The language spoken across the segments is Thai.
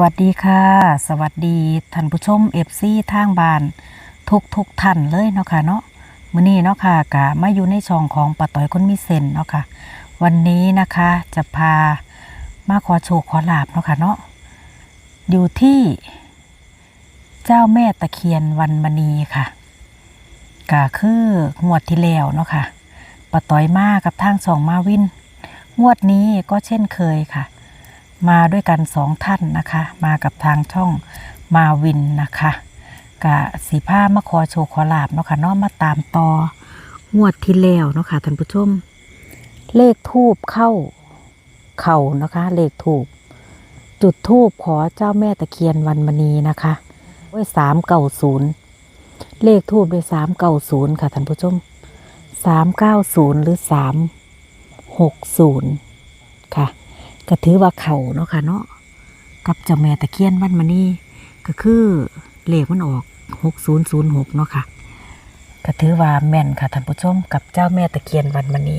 สวัสดีค่ะ สวัสดีท่านผู้ชมเอฟซีทางบ้าน ทุกทุกท่านเลยเนาะค่ะเนาะมื้อนี้เนาะค่ะกะมาอยู่ในช่องของปาต้อยคนมีเซนเนาะค่ะ วันนี้นะคะจะพามาขอโชคขอลาบเนาะค่ะเนาะอยู่ที่เจ้าแม่ตะเคียนวันมณีค่ะก็คืองวดที่แล้วเนาะค่ะปาต้อยมากับทางสองมาวิน งวดนี้ก็เช่นเคยค่ะ มาด้วยกันสองท่านนะคะ มากับทางช่องมาวินนะคะกะสีผ้ามาขอโชว์ขอลาบเนาะค่ะเนาะมาตามต่องวดที่แล้วเนาะค่ะท่านผู้ชม เลขทูบเข้าเข่านะคะ เลขทูบจุดทูบขอเจ้าแม่ตะเคียนวันมณีนะคะด้วยสามเก้าศูนย์เลขทูบด้วยสามเก้าศูนย์ค่ะท่านผู้ชมสามเก้าศูนย์หรือสามหกศูนย์ค่ะ ก็ถือว่าเขาเนาะค่ะเนาะกับเจ้าแม่ตะเคียนวันมานี่ก็คือเลขมันออกหกศูนย์ศูนย์หกเนาะค่ะก็ถือว่าแม่นค่ะท่านผู้ชมกับเจ้าแม่ตะเคียนวันมานี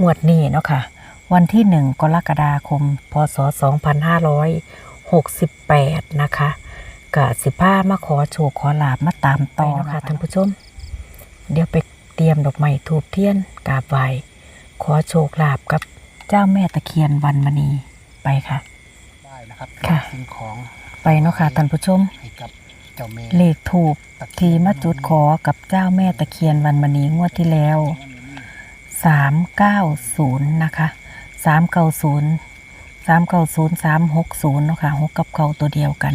งวดนี้เนาะค่ะ วันที่หนึ่งกรกฎาคม พศสองพันห้าร้อยหกสิบแปดนะคะกะสิบ้ามาขอโชคขอลาบมาตามต่อเนาะค่ะท่านผู้ชม เดี๋ยวไปเตรียมดอกไม้ทูบเทียนกราบไหว้ขอโชคลาบกับ เจ้าแม่ตะเคียนวันมณีไปค่ะ ได้นะครับค่ะ สิ่งของไปเนาะค่ะท่านผู้ชม ให้กับเจ้าแม่เลขถูกที่มาจุดขอกับเจ้าแม่ตะเคียนวันมณีงวดที่แล้วสามเก้าศูนย์นะคะสามเก้าศูนย์สามเก้าศูนย์สามหกศูนย์เนาะค่ะหกกับเก้าตัวเดียวกัน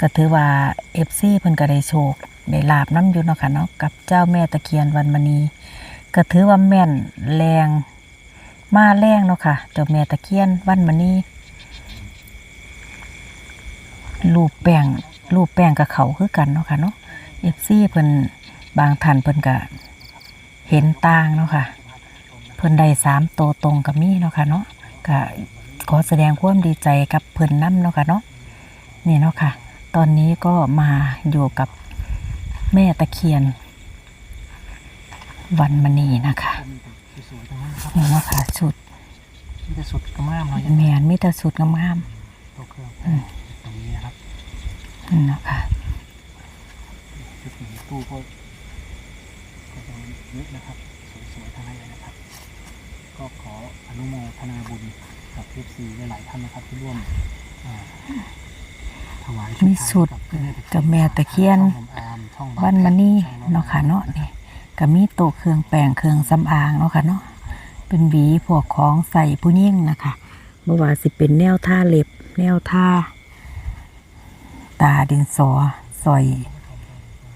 ก็ถือว่าเอฟซีเพิ่นก็ได้โชคได้ลาบน้ำอยู่เนาะค่ะเนาะกับเจ้าแม่ตะเคียนวันมณีก็ถือว่าแม่นแรง มาแรงเนาะค่ะ เจ้าแม่ตะเคียนวันมณีรูปแป้งรูปแป้งกับเขาคือกันเนาะค่ะเนาะเอฟซีเพิ่นบางท่านเพิ่นก็เห็นต่างเนาะค่ะ เพิ่นได้สามโตตรงกับมีเนาะค่ะเนาะก็ขอแสดงความดีใจกับเพิ่นน้ำเนาะค่ะเนาะนี่เนาะค่ะ ตอนนี้ก็มาอยู่กับแม่ตะเคียนวันมณีนะคะ สวยๆทั้งนั้นครับนี่เนาะค่ะชุดนี่จะสุดกระม่ามเราแมนมีแต่สุดงามตัวเครื่องอืมตรงนี้นะครับๆนี่เนาะค่ะ จุดหนึ่งตู้ก็ก็จะเยอะนะครับ สวยๆทั้งนั้นเลยนะครับ ก็ขออนุโมทนาบุญกับเอฟซีหลายๆท่านนะครับที่ร่วมอ่าถวายชุมีไทยสุดกับเจ้าแม่ตะเคียน ช่องอามช่องบาวันมณีช่ององเนาะค่ะเนาะนี่ก็มีโตะเครื่องแปลงเครื่องสำอางเนาะค่ะเนาะ เป็นหวีพวกของใส่ผู้ยิ่งนะคะเมื่อว่าสิเป็นแนวท่าเล็บ แนวท่า ตาดินสอสอย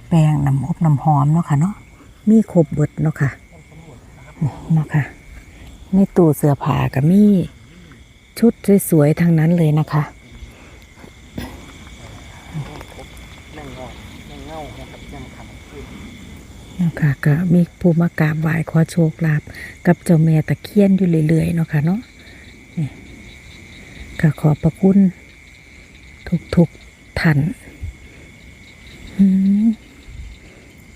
แป้งน้ำอบน้ำหอมเนาะค่ะเนาะมีครบเบิดเนาะค่ะเนาะค่ะในตู้เสื้อผ้าก็มีชุดสวยๆทั้งนั้นเลยนะคะ แม่งงอยแม่งเง่านะครับแม่งขันขึ้น เนาะค่ะก็มีผู้มากราบไหว้ขอโชคลาภกับเจ้าแม่ตะเคียนอยู่เรื่อยๆเนาะค่ะเนาะนี่ก็ขอบพระคุณทุกๆท่านอืม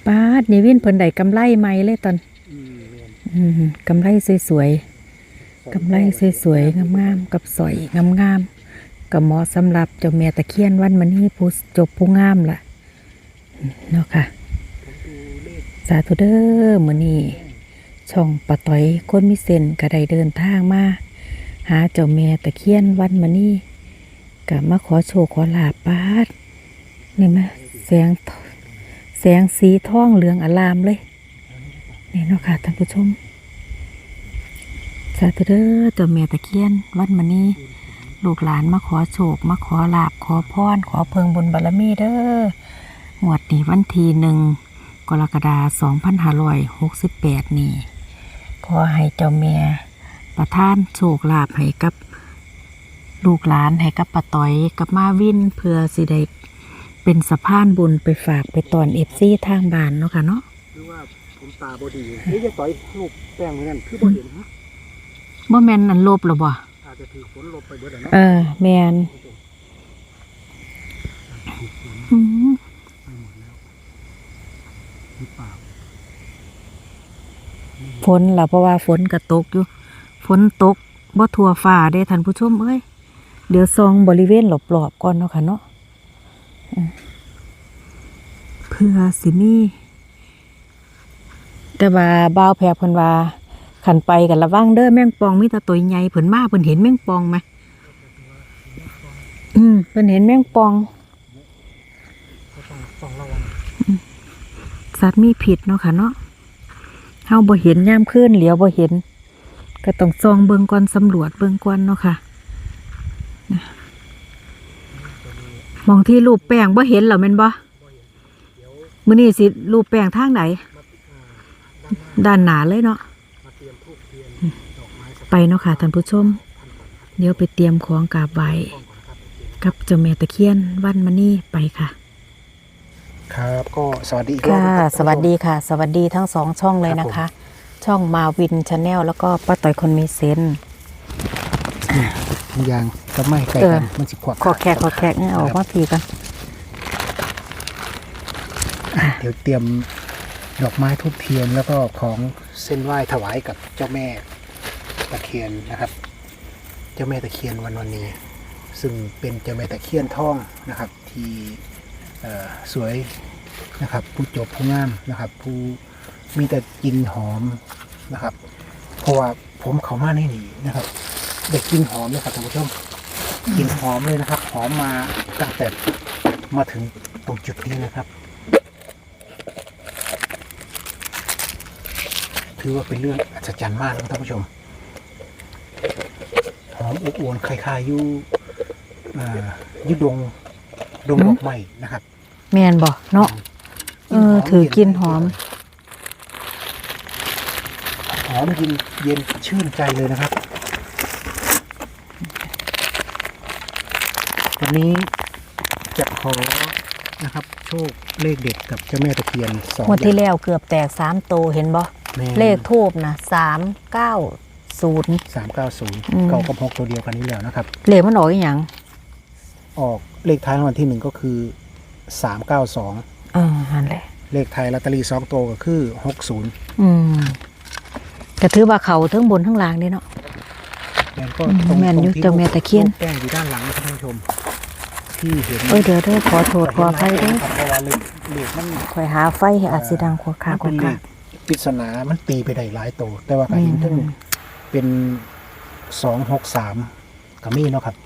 ป้าดเนี่วินเพิ่นได้กำไรใหม่เลยตอนอืมกำไรสวยๆกำไรสวยๆงามๆกับสอยงามๆก็เหมาะสำหรับเจ้าแม่ตะเคียนวันมันนี้ผู้จบผู้งามล่ะเนาะค่ะาธุเด้อมื้อนี้ช่องปะต้อยคนมีเส้นก็ได้เดินทางมา หาเจ้าแม่ตะเคียนวันมื้อนี้ก็มาขอโชคขอลาบปาดนี่ม่แสงแสงสีทองเหลืองอลามเลยนี่เนาะค่ะท่านผู้ชมสาธุเด้อเจ้าแม่ตะเคียนวันมื้อนี้ลูกหลานมาขอโชคมาขอลาบขอพรขอเพิงบุญบารมีเด้อหมวดนี้วันที่หนึ่ง กรกฎาคม2568 นี่ขอให้เจ้าแม่ประทานโชคลาภให้กับลูกหลานให้กับป้าต้อยกับมาวินเพื่อสิได้เป็นสะพานบุญไปฝากไปตอนเอฟซีทางบ้านเนาะค่ะเนาะหรือว่าผมตาบอดีเฮ้ยจะต่อยรูปแป้งไว้นั่นคือบ่เห็นฮะบ่แม่นอันลบหรอบ่อาจจะถือฝนลบไปเบิดแล้วเนาะเออแม่นอืม ไปหมดแล้วหรือเปล่า ฝ นล่ะเพราะว่าฝนก็ตกอยู่ ฝนตกบ่ทั่วฟ้าเด้ท่านผู้ชมเอ้ย เดี๋ยวซองบริเวณรอบๆก่อนเนาะค่ะเนาะเพื่อสิมีแต่ว่าบ่าวแพรเพิ่นว่าขันไปกันระวังเด้อแมงปองมีแต่ตัวใหญ่เพิ่นมาเพิ่นเห็นแมงปองไหมอืมเพิ่นเห็นแมงปองสัตว์มีผิดเนาะค่ะเนาะ เฮาบ่เห็นยามคืนเหลียวบ่เห็น ก็ต้องซองเบิ่งก่อนสำรวจเบิ่งก่อนเนาะค่ะนะมองที่รูปแป้งบ่เห็นเหรอแม่นบ่มื้อนี้สิรูปแป้งทางไหนด้านหนาเลยเนาะไปเนาะค่ะท่านผู้ชม เดี๋ยวไปเตรียมของกราบไหว้กับกับเจ้าแม่ตะเคียนวันมานี่ไปค่ะ ครับ ก็สวัสดีอีกรอบค่ะ นะครับ สวัสดีค่ะ สวัสดีทั้งสองช่องเลยนะคะช่องมาวินชาแนลแล้วก็ป้าต่อยคนมีเซนส์ ทุกอย่างก็ไม่ไกลเออกันมันสิขวบขอแขกขอแขกเนี่ยเอาออกมาพีกันเดี๋ยวเตรียมดอกไม้ทูบเทียนแล้วก็ของเส้นไหว้ถวายกับเจ้าแม่ตะเคียนนะครับ เจ้าแม่ตะเคียนวันวันนี้ ซึ่งเป็นเจ้าแม่ตะเคียนทองนะครับ ที่เอ่อ สวยนะครับ ผู้จบผู้งามนะครับ ผู้มีแต่กลิ่นหอมนะครับ เพราะว่าผมเขามาในนี้นะครับได้กลิ่นหอมเลยครับท่านผู้ชมกลิ่นหอมเลยนะครับ หอมมาตั้งแต่มาถึงตรงจุดนี้นะครับ ถือว่าเป็นเรื่องอัศจรรย์มากนะครับท่านผู้ชมหอมอบอวนคล้ายๆอยู่ยุดงดงดอกไม้นะครับ แมนบ่เนาะเออถือกินหอม หอมเย็นเย็นชื่นใจเลยนะครับ วันนี้จะขอนะครับ โชคเลขเด็ดกับเจ้าแม่ตะเคียนสองงวดที่อย่างแล้วเกือบแตกสามโตวเห็นบ่แม่เลขทูบนะสามเก้าศูนย์สามเก้าศูนย์อืมเก้ากับหกตัวเดียวกันนี้แล้วนะครับ เลขมันออกอีหยังออกเลขท้ายรางวัลที่หนึ่งก็คือ สามเก้าสองเออนั่นแหละ เลขไทายลอตเตอรี่สองตัวก็คือหกศูนย์อืมก็ถือว่าเขาทั้งบนทั้งล่างเด้เนาะแม่นก็อืมตรงแม่นอยู่ตรงที่เจ้าแม่ตะเคียน รูปแป้งอยู่ด้านหลังนะครับท่านผู้ชม ที่เห็นเอ้ยเดี๋ยวเด้อขอโทษขออภัยเด้อเพราะว่าเลขเลขมัน คอยหาไฟให้อาจสิดังขวขามันขวเป็นเลขาขปริศนา มันตีไปได้หลายตัวแต่ว่าก็เห็นทั้งเป็นสองหกสามกับมีเนาะครับ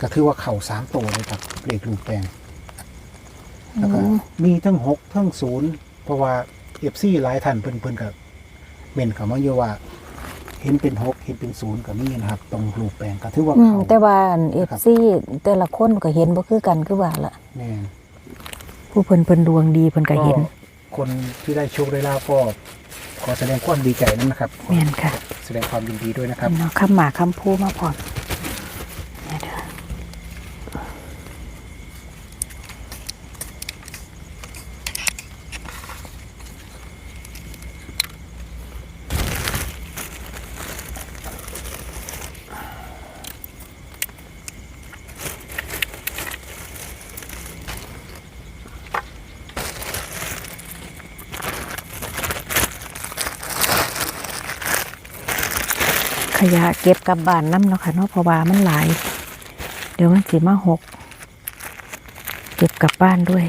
ก็ถือว่าเข่าสามตัวเลยครับเลขรูปแป้งแล้วก็มีทั้งหกทั้งศูนย์เพราะว่าเอฟซีหลายท่านเพิ่นเพิ่นกับเมนเขามาเยอะว่า เห็นเป็นหกเห็นเป็นศูนย์กับมีนะครับ ตรงรูปแปลงก็ถือว่าอืมเขาแต่ว่าเอฟซีแต่ละคนก็เห็นบ่คือกันคือว่าละแน่ผู้เพิ่นเพิ่นดวงดีเพิ่นก็เห็นคนที่ได้โชคได้ลาภก็ขอแสดงความดีใจนั้นนะครับ แม่นค่ะ แสดงความยินดีด้วยนะครับ เนาะคำหมากคำพูมาพร้อม ขยะเก็บกลับบ้านน้ำเนาะค่ะเนาะเพราะว่ามันหลาย เดี๋ยวมันสิมาหก เก็บกลับบ้านด้วย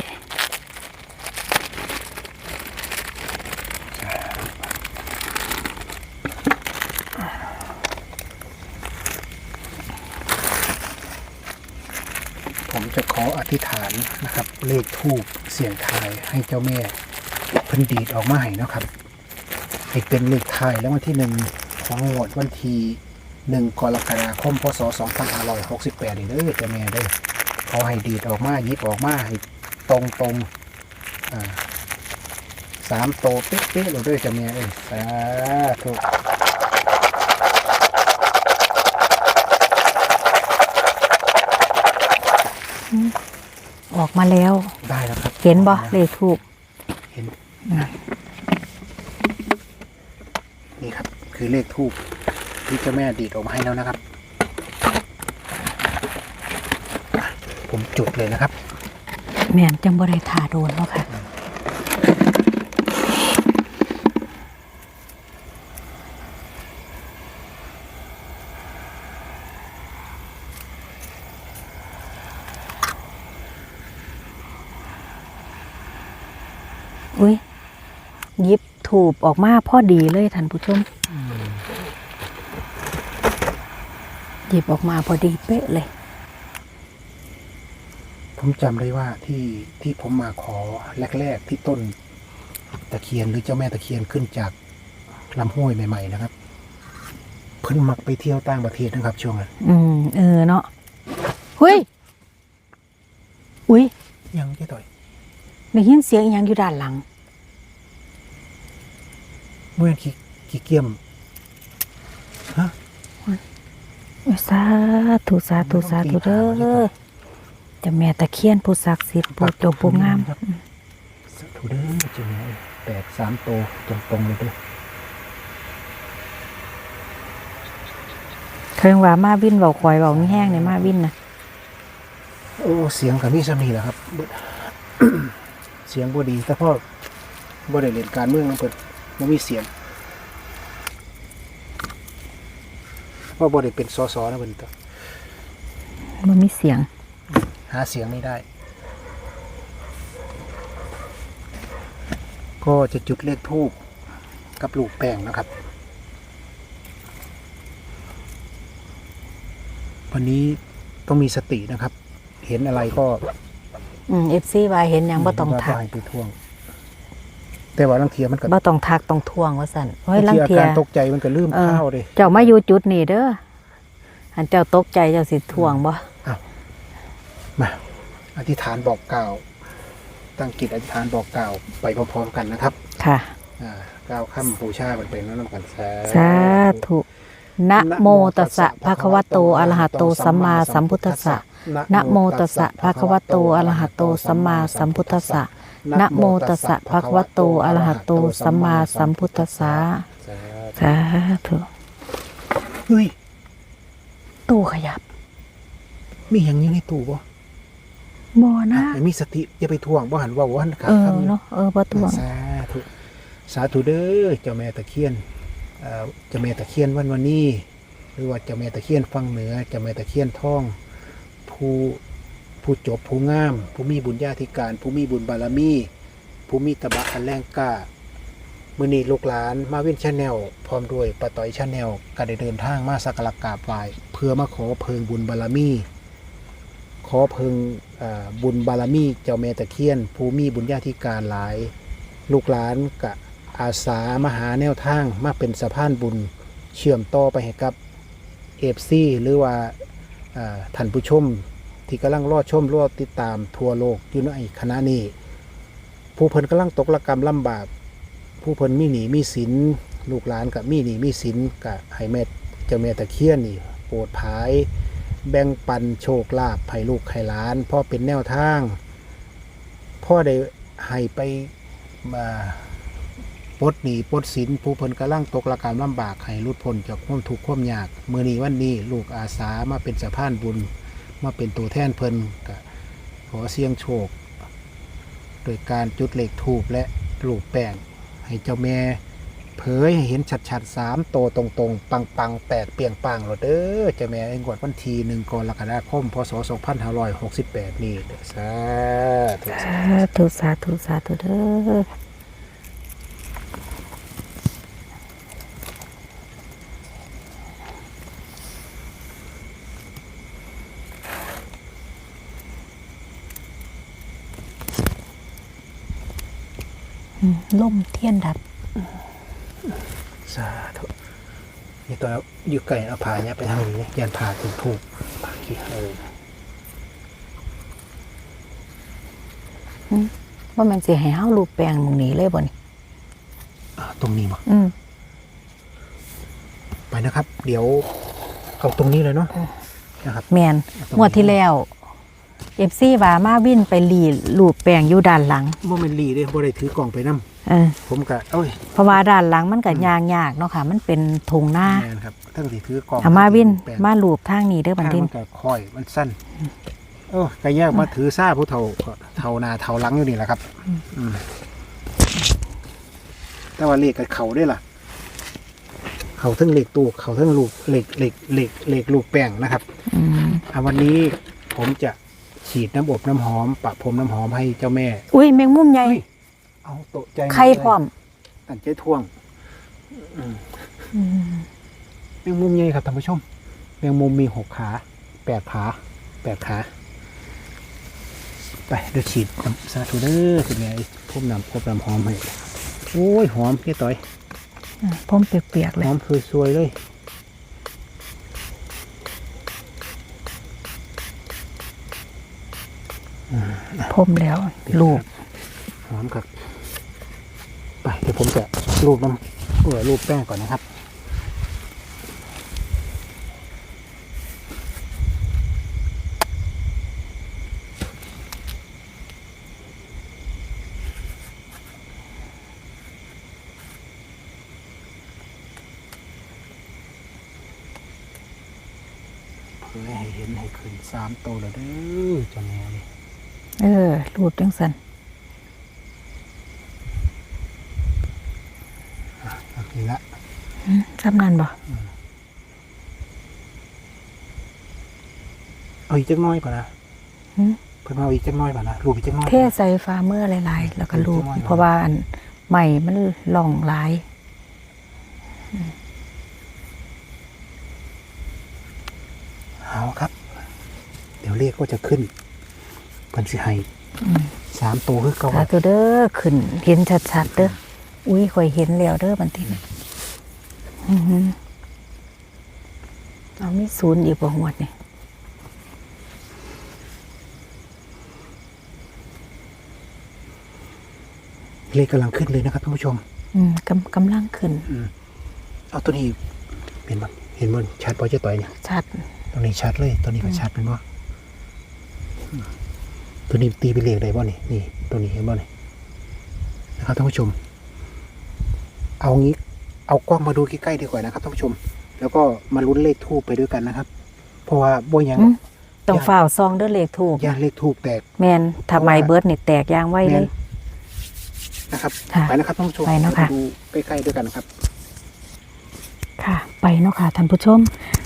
ผมจะขออธิษฐานนะครับ เลขทูบเสียงทายให้เจ้าแม่เพันดีดออกมาให้นะครับ ให้เป็นเลขทายแล้ววันที่หนึ่ง ของงวดวันที่หนึ่งกรกฎาคมพศสองพันห้าร้อยหกสิบแปดเด้อเจ้าแม่เด้อขอให้ดีดออกมาหยิบออกมาให้ตรงตรงๆอ่าสามโตวเป๊ะๆเลยเด้อเจ้าแม่เอ้ยสาธุออกมาแล้วได้แล้วครับ เห็นบ่เลขถูกเห็นนี่ือเลขทูบที่เจ้าแม่ดีดออกมาให้แล้วนะครับ ผมจุดเลยนะครับ แม่นจังบริถาโดนแล้วค่ะ อุ้ยยิบถูบออกมาพอดีเลยท่านผู้ชม หยิบออกมาพอดีเป๊ะเลย ผมจำได้ว่าที่ที่ผมมาขอแรกๆที่ต้นตะเคียนหรือเจ้าแม่ตะเคียนขึ้นจากลำห้วยใหม่ ๆ นะครับ เพิ่นมักไปเที่ยวต่างประเทศนะครับ ช่วงนั้นอืม เออเนาะเฮ้ย อุ้ยยังแค่ต่อยได้ยินเสียงอหยังอยู่ด้านหลัง เมื่อขี้ขี้เกียมฮะ สาธุสาธุสาธุเด้อเจะแม่ตะเคียนผู้ศักดิ์สิทธิ์ผู้เจบผู้งามครับสาธุเด้อเจ้าแม่แปดสามโตวตรงๆเลยเด้อเครื่องว่ามาวินเบาคอยเบามีแห้งในมาวินนะโอ้เสียงกับมีสามีแหละครับเบิดเสียงบ่ดีแต่พ่อบ่ได้เล่นการเมืองนำเปิดบ่มีเสียง เพราะบ่ได้เป็นสสนะเพิ่นก็มันมีเสียง หาเสียงไม่ได้ ก็จะจุดเลขทูบกับลูกแป้งนะครับ วันนี้ต้องมีสตินะครับ เห็นอะไรก็ อืมเอฟซีว่าเห็นหยังบ่ต้องทักให้ไปท่วง แต่ว่าลังเทียมันก็บ่ต้องทักต้องทวงว่าสั่นเฮ้ยลับางงทีอาเทียการตกใจมันก็ลืมเออข้าวเลยเจ้ามาอยู่จุดนี้เด้ออันเจ้าตกใจเจ้าสิทวงบ่มาอธิษฐานบอกกล่าวตั้งจิตอธิษฐานบอกกล่าวไปพร้อมๆกันนะครับ ค่ะอ่ากล่าวคำบูชามันเป็นน้ำกันสาสาธุนะโมตัสสะภะคะวะโตอะระหะโตสัมมาสัมพุทธัสสะนะโมตัสสะภะคะวะโตอะระหะโตสัมมาสัมพุทธัสสะ นะโมตัสสะภะคะวะโตอะระหะโตสัมมาสัมพุทธัสสะสาสาธุเฮ้ยตู้ขยับ มีอย่างนี้ในตู้บ่บ่นะให้มีสติอย่าไปท่วงบ่หันว่าวันขาเอดอคำเนาะเออบ่ทวงสาธุสาธุเด้อเจ้าแม่ตะเคียนเอ่อเจ้าแม่ตะเคียนวันวันนี้ หรือว่าเจ้าแม่ตะเคียนฟังเหนือเจ้าแม่ตะเคียนท่อง ผู้ ผู้จบผู้งาม ผู้มีบุญญาธิการ ผู้มีบุญบารมี ผู้มีตบะอันแรงกล้ามือนีลูกหลานมาวินชาแนลพร้อมด้วยปาต่อยชาแนลก็ได้เดินทางมาสักการะกราบไหว้เพื่อมาขอเพิงบุญบารมี ขอเพิงบุญบารมีเจ้าแม่ตะเคียน ผู้มีบุญญาธิการหลาย ลูกหลานกะอาสามาหาแนวทางมาเป็นสะพานบุญเชื่อมต่อไปให้กับเอฟซีหรือว่าท่านผู้ชม ที่กำลังรอชมรอติดตามทั่วโลกอยู่ในคณะนี้ ผู้เพิ่นกำลังตกระกรรมลำบาก ผู้เพิ่นมีหนีมีสินลูกหลานกับมีหนีมีสินกับให้แม่เจ้าแม่ตะเคียนนี่โปรดภาย แบ่งปันโชคลาภให้ลูกให้หลานพ่อเป็นแนวทาง พ่อได้ให้ไปมาปลดหนีปลดสินผู้เพิ่นกำลังตกระกรรมลำบากให้หลุดพ้นจากความทุกข์ความยากเมื่อนี้วันนี้ลูกอาสามาเป็นสะพานบุญ มาเป็นตัวแทนเพิ่นก็ขอเสียงโชค โดยการจุดเหล็กถูบและลูกแป้งให้เจ้าแม่เผยให้เห็นชัดๆสามโตตรงๆ ปังปังๆแปดเปียงปังๆโลดเด้อเจ้าแม่เองกวดวันทีหนึ่งกรกฎาคมพศ2568 นี่เด้อสาธุสาธุสาธุสาธุเด้อมล่มเทียนดับ สาธุนี่ตัว อยู่ไกลเอาผ่าเนี่ยไปทางนี้ยันผ่าถึงถูกปากขี้เออว่ามันสิให้เฮารูปแปลงหมึงนี้เลยบ่นี่อ่าตรงนี้มาอืมไปนะครับ เดี๋ยวเอาตรงนี้เลยเนาะนะครับ แมนงวดที่แล้ว เอฟซีว่ามาวินไปหลีรูปแปลงอยู่ด้านหลังโมเมนต์ลีเด้บ่ได้ถือกล่องไปนํเออผมก็เอ้ยเพราะว่าด้านหลังมันก็ยางยากเนาะค่ะ มันเป็นทงหน้าแม่นครับทั้งที่ถือกล่องเอามาวินแปลงมารูปทางนี้เด้อบันทางทินมันก็ค่อยมันสั้นโอ้ก็แยกมาถือซ่าผู้เฒ่าก็เฒ่าหนาเฒ่าหลังอยู่นี่แหละครับอืมแต่ว่าเลขกับเขาได้ล่ะ เขาทั้งเลขตู้เขาทั้งลูกเลขเลขเลขเลขลูกแป้งนะครับอืม อะวันนี้ผมจะ ฉีดน้ำอบน้ำหอมปะพรมน้ำหอมให้เจ้าแม่อุ้ยแมงมุมใหญ่เฮ้ยเอาโตะใจไข่พร้อมอันเจ๊ท่วงอืมอืมแมงมุมใหญ่ครับท่านผู้ชมแมงมุมมีหกขาแปดขาแปดขาไปเดี๋ยวฉีดน้ำสาธุเด้อคุณแม่พ่มน้ำพ่มน้ำหอมให้โอ้ยหอมพี่ต่อย อะพร้อมเปียกๆเลหยอมคือสวยเลย พรมแล้วลูกหอมครับ ไปเดี๋ยวผมจะรูปน้ำเออรูปแป้งก่อนนะครับเพื่อให้เห็นให้ขึ้นสามโตวแล้วเด้อเจ้าแม่เลย เออรูดจังสันโอเคละอืมจำนันบ่เอาอีกจักหน้อยป่ะนะหืมเพิ่นเอาอีกจักหน้อยป่ะนะรูปอีกจักหน้อยเทใส่ฟ้าเมื่อหลายๆ แล้วก็รูดจังหวะเนาะเพราะว่าอันใหม่มันหล่องหลายเอาครับ เดี๋ยวเลขก็จะขึ้นเพิ่นสิให้อืมสามตัวคือเก่าสาธุเด้อขึ้นเห็นชัดๆเด้ออุ้ยข่อยเห็นแล้วเด้อบันทีนี้อือหือเอามีศูนย์อีกบ่หวดนี่เลขกำลังขึ้นเลยนะครับท่านผู้ชม อืมกำกำลังขึ้นอืมเอาตัวนี้เห็นบ่เห็นบ่ชัดบ่เจ๊ต่อยเนี่ยชัดตัวนี้ชัดเลยตัวนี้ก็ชัดเป็นบ่อืม ตัวนี้ตีเป็นเลขได้บ่นี่นี่ตัวนี้เห็นบ่นี่นะครับท่านผู้ชม เอางี้เอากล้องมาดูใกล้ๆดีกว่านะครับท่านผู้ชม แล้วก็มาลุ้นเลขทูบไปด้วยกันนะครับ เพราะว่าบ่ยังอืมต้องฝ่าวซองเด้อเลขถูกย่านเลขทูบแตกแมนทำไมเบิร์ดนี่แตกยางไว้เลยนะครับค่ะไปนะครับท่านผู้ชมไปเนาะค่ะดูใกล้ๆด้วยกันนะครับ ค่ะ ไปเนาะค่ะท่านผู้ชม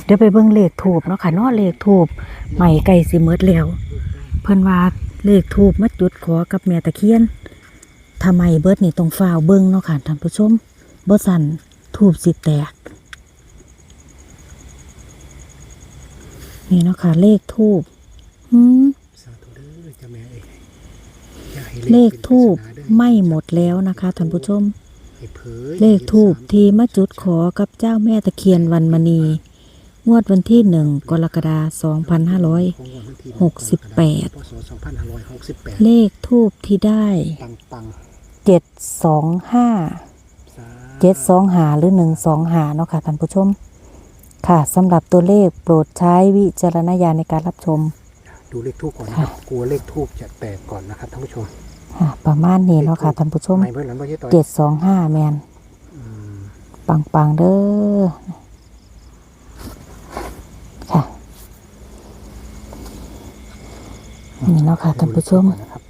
เดี๋ยวไปเบิ่งเลขถูกเนาะค่ะเนาะเลขถูกใหม่ไก่สิเมิดแล้ว เพิ่นว่า เลขถูกมาจุดขอกับแม่ตะเคียนทำไมเบิร์ดนี่ต้องฝาวเบิ่งเนาะค่ะท่านผู้ชมบ่สั่นถูกสิแตก นี่เนาะค่ะ เลขทูบหืมเลขทูบไม่หมดแล้วนะคะท่านผู้ชมเผยเลขทูบที่มาจุดขอกับเจ้าแม่ตะเคียนวันมณี งวดวันที่หนึ่งกรกฎาคมของวันที่หกสิบแปดพศ2568 2568เลขทูบที่ได้ปังปังเจ็ดสองห้าๆสาเจ็ดสองหาหรือหนึ่งสองหาเนาะค่ะท่านผู้ชม ค่ะสำหรับตัวเลขโปรดใช้วิจารณญาณในการรับชม ดูเลขทูบก่อนนะครับ กลัวเลขทูบจะแตกก่อนนะครับท่านผู้ชมค่ะประมาณนี้เนาะค่ะท่านผู้ชมไม่เบิ่งหลังบ่ใช่ต่อยเจ็ดสองห้าแมนอืม ปังปังๆเด้อ ค่ะ นี่เนาะค่ะท่านผู้ชมดูเลขทูบก่อนนะครับ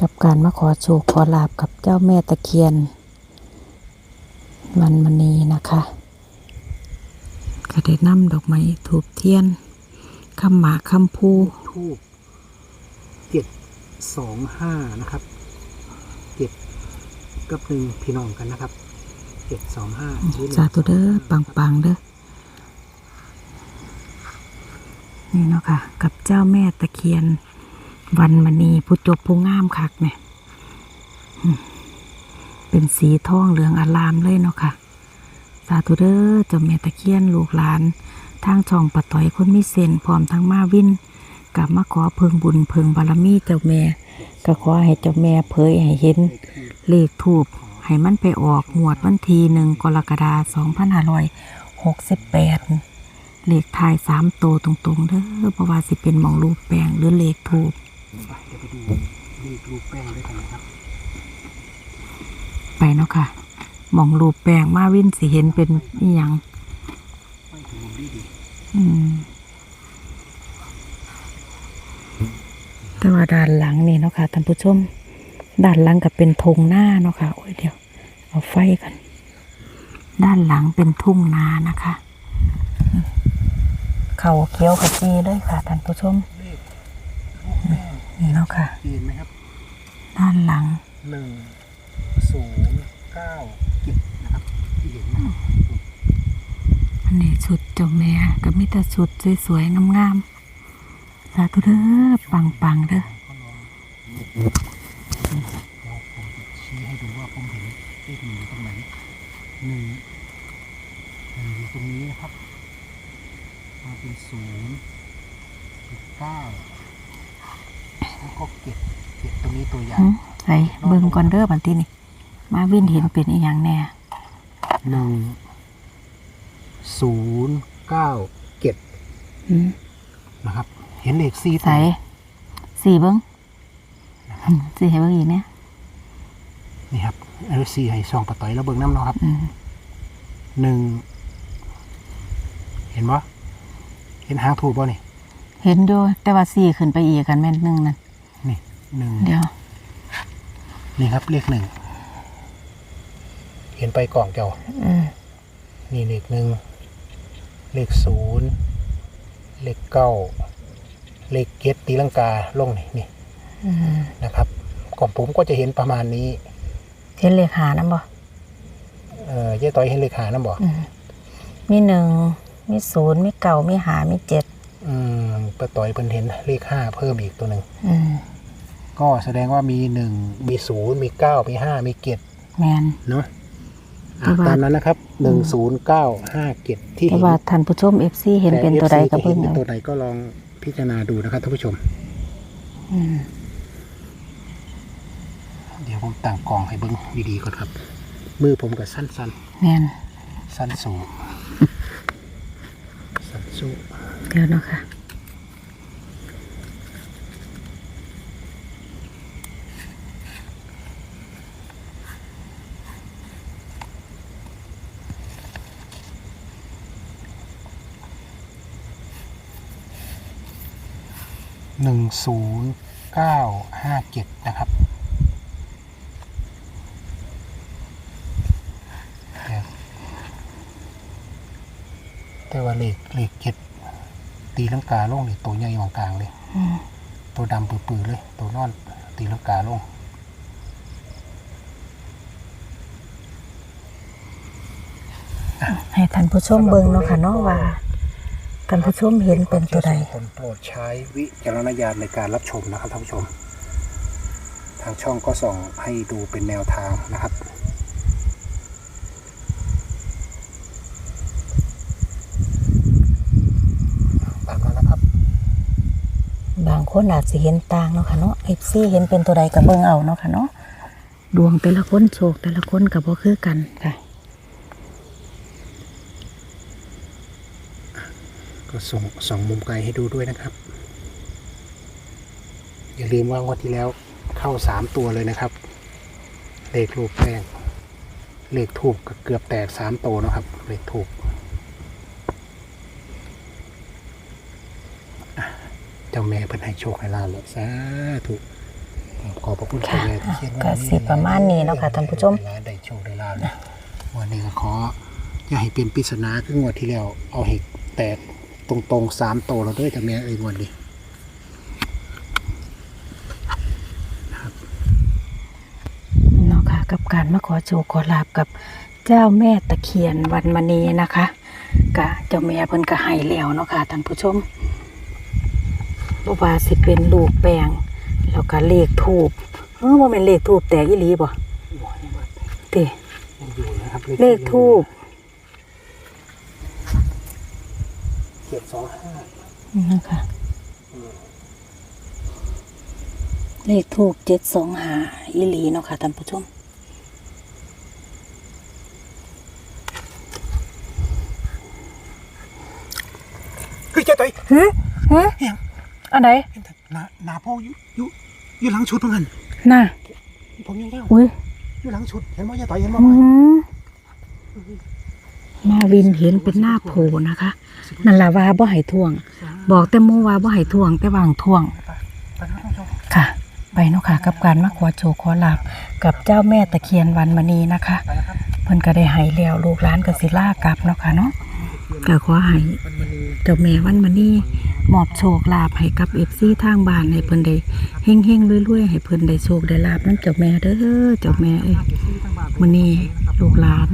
กับการมาขอโชคขอลาบกับเจ้าแม่ตะเคียนมันมณีนะคะก็ได้นำดอกไม้ถูกเทียนคำหมากคำพูทูบเจ็ดสองห้านะครับเจ็ดกับหนึ่งพี่น้องกันนะครับเจ็ดสองห้าสาธุเด้อปังปังๆเด้อนี่เนาะค่ะ กับเจ้าแม่ตะเคียน วันมณีผู้จบผู้งามคักเนี่ยเป็นสีทองเหลืองอลามเลยเนาะค่ะ สาธุเด้อเจ้าแม่ตะเคียนลูกหลาน ทางช่องปะต่อยคนมีเซนพร้อมทั้งมาวินกลับมาขอเพิงบุญเพิงบารมีเจ้าแม่ ก็ขอให้เจ้าแม่เผยให้เห็น เลขถูกให้มันไปออกหวดวันทีหนึ่งกรกฎาคม2568เลขทายสามโตตรงๆเด้อเพราะว่าสิเป็นหมองรูปแปลงหรือเลขถูก ไปเดี๋ยวไปดูเลขรูปแป้งด้วยกันนะครับ ไปเนาะค่ะหมองรูปแปลงมาวินสิเห็นเป็นอีหยังไปถึงมุมดีดีอืมแต่ว่าด้านหลังนี่เนาะค่ะท่านผู้ชม ด้านหลังก็เป็นธงหน้าเนาะค่ะโอ้ยเดี๋ยว เอาไฟกัน ด้านหลังเป็นทุ่งนานะคะอืมเขาเขียวขจีเลยค่ะท่านผู้ชมเลขรูปแป้ง นี่เนาะค่ะ เห็นไหมครับด้านหลังหนึ่งศูนย์เก้าเจ็ดนะครับที่เห็นนะครับอันนี้ชุดเจ้าแม่ก็มีแต่ชุดสวยๆงามๆสาธุเด้อปังๆเด้อก็ลองเดี๋ยวผมจะชี้ให้ดูว่าผมเห็นเลขหนึ่งอยู่ตรงไหนหนึ่งหนึ่งอยู่ตรงนี้นะครับมาเป็นศูนย์เป็นเก้า แล้วก็เก็บเก็บตรงนี้ตัวใหญ่หึใส่เบิ่งก่อนเด้อบัดนี้นี่มาวินเห็นเป็นอีหยังแน่หนึ่งศูนย์เก้าเก็บหืมนะครับ เห็นเลขสี่ใส่สี่เบิ่งหึสี่ให้เบิ่งอีกเนี่ยนี่ครับเออสี่ให้สองปะต่อยแล้วเบิ่งน้ำเนาะครับอืมหนึ่งเห็นปะเห็นหางถูกป่ะนี่เห็นอยู่แต่ว่าสี่ขึ้นไปอีกกันแม่นหนึ่งนั่นนี่ หนึ่งเดี๋ยว นี่ครับเลขหนึ่งเห็นไปกล่องเจ้าอืมนี่เลขหนึ่งเลขศูนย์เลขเก้าเลขเก็ดตีลังกาลงนี่นี่อืมนะครับของผมก็จะเห็นประมาณนี้ เห็นเลขหานํบ่เออเย้ต้อยเห็นเลขหานั่นบอกอืมมีหนึ่งมีศูนย์มีเก่ามีหามีเจ็ดอืมปะต่อยเพิ่นเห็นเลขห้าเพิ่มอีกตัวหนึ่งอืม ก็แสดงว่ามีหนึ่งมีศูนย์มีเก้ามีห้ามีเจ็ดแมน เนาะแต่ว่า ตามนั้นนะครับหนึ่งศูนย์เก้าห้าเจ็ดที่แต่เห็น ว่าท่านผู้ชมเอฟซีเห็นเป็นตัวใดก็แต่เบิ่ง FC จะเห็นเป็นเอาตัวใดก็ลองพิจารณาดูนะครับท่านผู้ชม อืมเดี๋ยวผมตั้งกล่องให้เบิ้งดีๆก่อนครับ มือผมก็สั้นแมนๆสั้นสูงสั้นสูง เดี๋ยวเนาะค่ะ หนึ่งศูนย์เก้าห้าเจ็ดนะครับแต่ว่าเลขเลขเจ็ดตีลังกาลงนี่ตัวใหญ่กว่ากลางเลยตัวดำปื้อๆเลย ตัวนอนตีลังกาลงให้ท่านผู้ชมเบิ่งเนาะค่ะเนาะว่า ท่านผู้ชมเห็นเป็นตัวใดคนโปรดใช้วิจารณญาณในการรับชมนะครับท่านผู้ชม ทางช่องก็ส่องให้ดูเป็นแนวทางนะครับตามนั้นนะครับบางคนอาจสิเห็นต่างเนาะค่ะเนาะเอฟซีเห็นเป็นตัวใดก็เบิ่งเอาเนาะค่ะเนาะดวงแต่ละคนโชคแต่ละคนก็บ่คือกันค่ะ ก็ส่งส่องมุมไกลให้ดูด้วยนะครับ อย่าลืมว่างวดที่แล้วเข้าสามตัวเลยนะครับ เลขรูปแป้งเลขถูกก็เกือบแตกสามตัวเนาะครับ เลขถูกอะเจ้าแม่เพิ่นให้โชคให้ลาบเลยสาธุขอบพระคุณเจ้าแม่ที่เขียนไว้ก็สิประมาณนี้เนาะค่ะท่านผู้ชมให้ได้โชคได้ลาบนะวันนี้ก็ขออย่าให้เป็นปริศนาคืองวดที่แล้วเอาให้แตก ตรงๆสามโตวเราด้วยจ้ะแม่เอ้ยงวดนี้เนาะค่ะกับการมาขอโชคขอลาบกับเจ้าแม่ตะเคียนวันมณีนะคะกะเจ้าแม่เพิ่นก็ให้แล้วเนาะค่ะท่านผู้ชมบ่ว่าสิเป็นลูกแปลงแล้วก็เลขทูบเออบ่แม่นเลขทูบแตกอีหลีบ่ติยังอยู่นะครับเลขทูบ เจ็ด สองห้านะคะเลขทูบ725อีหลีเนาะค่ะท่านผู้ชมเฮ้ยเจ้าต่อยฮึฮึยังอันไหนเห็นแต่หนาหนาพ่ออยู่อยู่อยู่หลังชุดเหมือนกันน่ะผมยังเล่าอุ้ยอยู่หลังชุดเห็นว่าเจ้าต่อยเห็นว่าอืม มาวินเห็นเป็นหน้าโผล่นะคะนั่นล่ะว่าบ่ให้ท่วง บอกแต่หมู่ว่าบ่ให้ท่วง แต่วางท่วงค่ะ ไปเนาะค่ะ กับการมาขอโชคขอลาบกับเจ้าแม่ตะเคียนวันมณีนะคะเพิ่นก็ได้ให้แล้วลูกหลานก็สิลากลับเนาะค่ะเนาะก็ขอให้มันมันเจ้าแม่วันมณีมอบโชคลาภให้กับ FC ทางบ้านให้เพิ่นได้เฮงๆรวยๆให้เพิ่นได้โชคได้ลาบนำเจ้าแม่เด้อเจ้าแม่เอ้ยมื้อนี้ลูกหลาน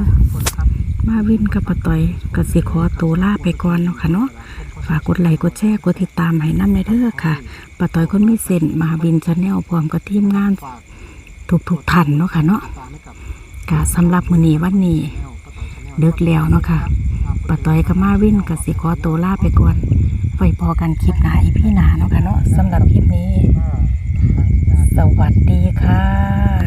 มาวินกับปต่อยก็สิขอตัวลาไปก่อนเนาะค่ะเนาะฝากกดไลค์กดแชร์กดติดตามให้น้ำในเด้อค่ะปต่อยคนมีเส้นมาวินชาแนลพร้อมกับทีมงานฝากทุกๆท่านเนาะค่ะเนาะฝากะสำหรับมือนีวันนี้แนวป้าต่อยชาแนลดึกแล้วเนาะค่ะปต่อยกับมาวินก็สิขอตัวลาไปก่อนไว้พอกันคลิปหนาอีพี่หน้าเนาะค่ะเนาะสำหรับคลิปนี้ สวัสดีค่ะ